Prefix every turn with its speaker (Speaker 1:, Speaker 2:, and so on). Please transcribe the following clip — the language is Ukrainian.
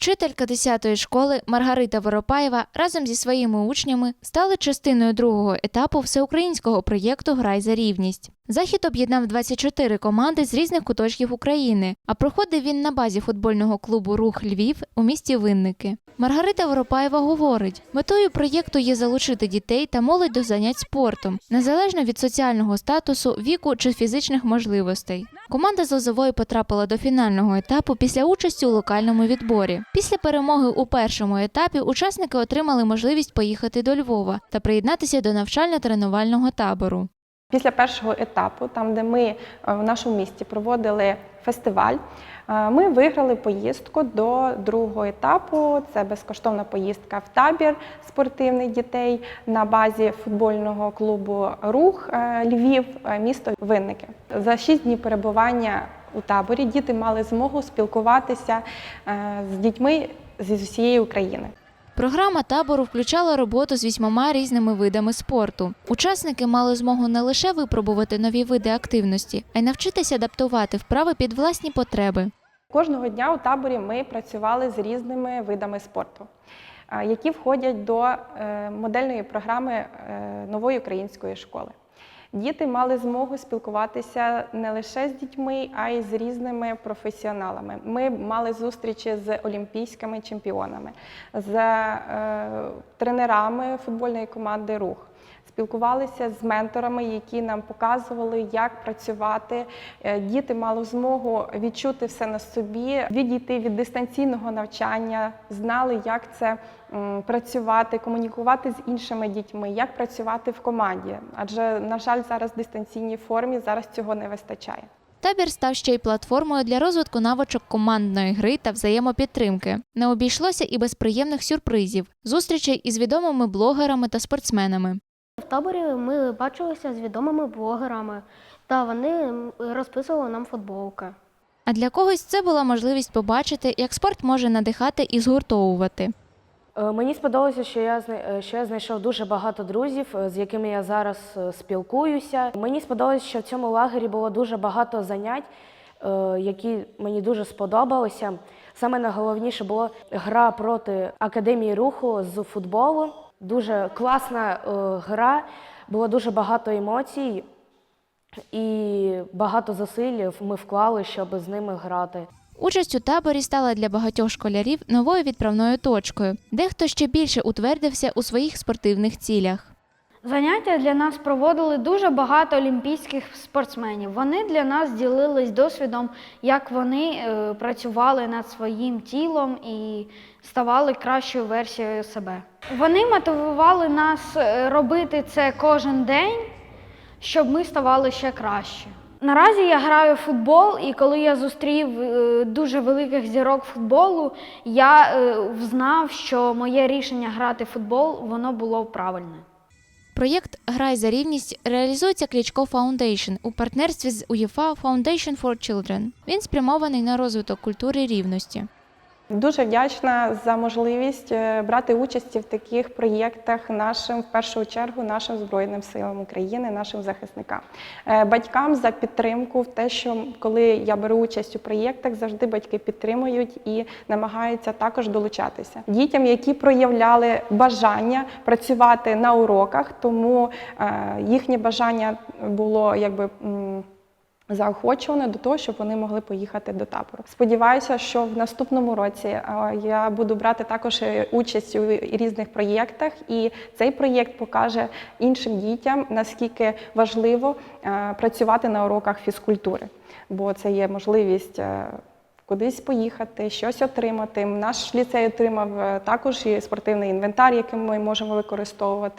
Speaker 1: Вчителька 10-ї школи Маргарита Воропаєва разом зі своїми учнями стали частиною другого етапу всеукраїнського проєкту Грай за рівність. Захід об'єднав 24 команди з різних куточків України, а проходив він на базі футбольного клубу Рух Львів у місті Винники. Маргарита Воропаєва говорить: метою проєкту є залучити дітей та молодь до занять спортом, незалежно від соціального статусу, віку чи фізичних можливостей. Команда з Лозової потрапила до фінального етапу після участі у локальному відборі. Після перемоги у першому етапі учасники отримали можливість поїхати до Львова та приєднатися до навчально-тренувального табору.
Speaker 2: Після першого етапу, там де ми е, в нашому місті проводили фестиваль, е, ми виграли поїздку до другого етапу. Це безкоштовна поїздка в табір спортивний дітей на базі футбольного клубу Рух е, Львів, місто Винники. За шість днів перебування у таборі діти мали змогу спілкуватися з дітьми зі всієї України.
Speaker 1: Програма табору включала роботу з вісьмома різними видами спорту. Учасники мали змогу не лише випробувати нові види активності, а й навчитися адаптувати вправи під власні потреби.
Speaker 2: Кожного дня у таборі ми працювали з різними видами спорту, які входять до е, модельної програми е, нової української школи. Діти мали змогу спілкуватися не лише з дітьми, а й з різними професіоналами. Ми мали зустрічі з олімпійськими чемпіонами, з е, тренерами футбольної команди Рух. Спілкувалися з менторами, які нам показували, як працювати. Е, Діти мали змогу відчути все на собі, відійти від дистанційного навчання, знали, як це працювати, комунікувати з іншими дітьми, як працювати в команді. Адже, на жаль, зараз в дистанційній формі зараз цього не вистачає.
Speaker 1: Табір став ще й платформою для розвитку навичок командної гри та взаємопідтримки. Не обійшлося і без приємних сюрпризів, зустрічей із відомими блогерами та спортсменами.
Speaker 3: В таборі ми бачилися з відомими блогерами, та вони розписували нам футболки.
Speaker 1: А для когось це була можливість побачити, як спорт може надихати і згуртовувати.
Speaker 4: Е, Мені сподобалося, що я е, що я знайшов дуже багато друзів, е, з якими я зараз спілкуюся. Мені сподобалося, що в цьому лагері було дуже багато занять, які мені дуже сподобалися. Саме найголовніше було гра проти академії руху з футболу. Дуже класна е, гра, було дуже багато емоцій і багато зусиль ми вклали, щоб з ними грати.
Speaker 1: Участь у таборі стала для багатьох школярів новою відправною точкою. Дехто ще більше утвердився у своїх спортивних цілях.
Speaker 5: Заняття для нас проводили дуже багато олімпійських спортсменів. Вони для нас ділились досвідом, як вони е, працювали над своїм тілом і ставали кращою версією себе. Вони мотивували нас е, робити це кожен день, щоб ми ставали ще краще. Наразі я граю в футбол, і коли я зустрів е, дуже великих зірок футболу, я взнав, що моє рішення грати в футбол воно було правильне.
Speaker 1: Проєкт Грай за рівність реалізується Клічко Фаундейшн у партнерстві з УЄФА Foundation for Children. Він спрямований на розвиток культури рівності.
Speaker 2: Дуже вдячна за можливість е, брати участь в таких проєктах нашим, в першу чергу, нашим Збройним силам України, нашим захисникам. Е, Батькам за підтримку в те, що коли я беру участь у проєктах, завжди батьки підтримують і намагаються також долучатися. Дітям, які проявляли бажання працювати на уроках, тому е, їхнє бажання було якби. М, заохочувано до того, щоб вони могли поїхати до табору. Сподіваюся, що в наступному році е, я буду брати також е, участь у різних проєктах, і цей проєкт покаже іншим дітям наскільки важливо е, працювати на уроках фізкультури, бо це є можливість. Кудись поїхати, щось отримати. Наш ліцей отримав також і спортивний інвентар, який ми можемо використовувати.